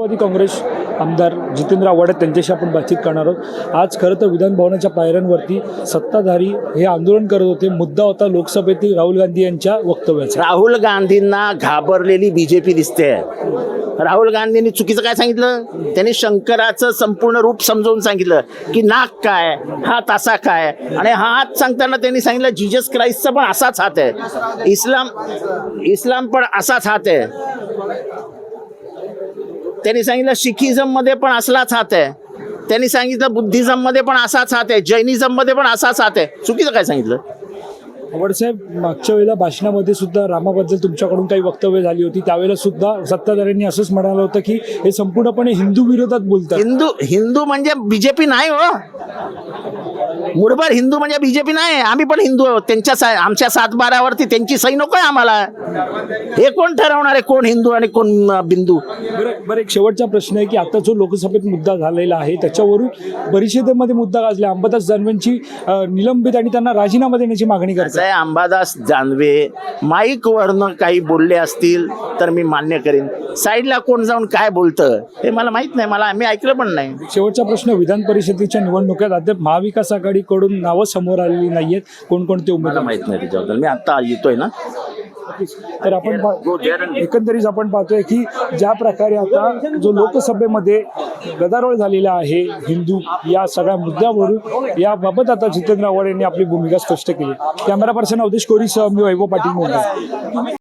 राष्ट्रवादी काँग्रेस आमदार जितेंद्र आव्हाड त्यांच्याशी आपण बातचीत करणार आहोत. आज खरं तर विधान भवनाच्या पायऱ्यांवरती सत्ताधारी हे आंदोलन करत होते. मुद्दा होता लोकसभेतील राहुल गांधी यांच्या वक्तव्याचा. राहुल गांधींना घाबरलेली बीजेपी दिसते. राहुल गांधींनी चुकीचं काय सांगितलं? त्यांनी शंकराचं संपूर्ण रूप समजावून सांगितलं की नाक काय हात असा काय? आणि हा हात सांगताना त्यांनी सांगितलं जिजस क्राईस्टचा पण असाच हात आहे. इस्लाम इस्लाम पण असाच हात आहे. त्यांनी सांगितलं शिखिझममध्ये पण असलाच हात आहे. त्यांनी सांगितलं बुद्धिझममध्ये पण असाच हात आहे. जैनिझममध्ये पण असाच हात आहे. चुकीचं काय सांगितलं? आव्हाडसाहेब मागच्या वेळेला भाषणामध्ये सुद्धा रामाबद्दल तुमच्याकडून काही वक्तव्य झाली होती. त्यावेळेला सुद्धा सत्ताधाऱ्यांनी असंच म्हणालं होतं की हे संपूर्णपणे हिंदू विरोधात बोलतात. हिंदू हिंदू म्हणजे बीजेपी नाही हो. मुठभर हिंदू म्हणजे बीजेपी नाही. आम्ही पण हिंदू आहोत. त्यांच्या सा आमच्या सातबारावरती त्यांची सही नको आहे आम्हाला. हे कोण ठरवणार आहे कोण हिंदू आणि कोण बिंदू? बरं बरं एक शेवटचा प्रश्न आहे की आता जो लोकसभेत मुद्दा झालेला आहे त्याच्यावरून परिषदेमध्ये मुद्दा गाजला. अंबादास दानवेंची अं, निलंबित आणि त्यांना राजीनामा देण्याची मागणी करतात. आहे अंबादास जानवे माईक वरनं काही बोलले असतील तर मी मान्य करेन. साईडला कोण जाऊन काय बोलतं हे मला माहीत नाही मला आम्ही ऐकलं पण नाही. शेवटचा प्रश्न विधान परिषदेच्या निवडणुकीत अद्याप महाविकास आघाडीकडून नावं समोर आलेली नाहीयेत. कोणकोणते मला उमेदवार? माहीत नाही त्याच्याबद्दल. मी आता येतोय ना? तर आपण एकंदरीत आपण पाहतोय की ज्या प्रकारे आता जो लोकसभेमध्ये गदारोळ झालेला आहे हिंदू या सगळ्या मुद्द्यावरून याबाबत आता जितेंद्र आव्हाड यांनी आपली भूमिका स्पष्ट केली. कॅमेरा पर्सन अवधेश कोरीसह मी वैभव पाटील मुंबई.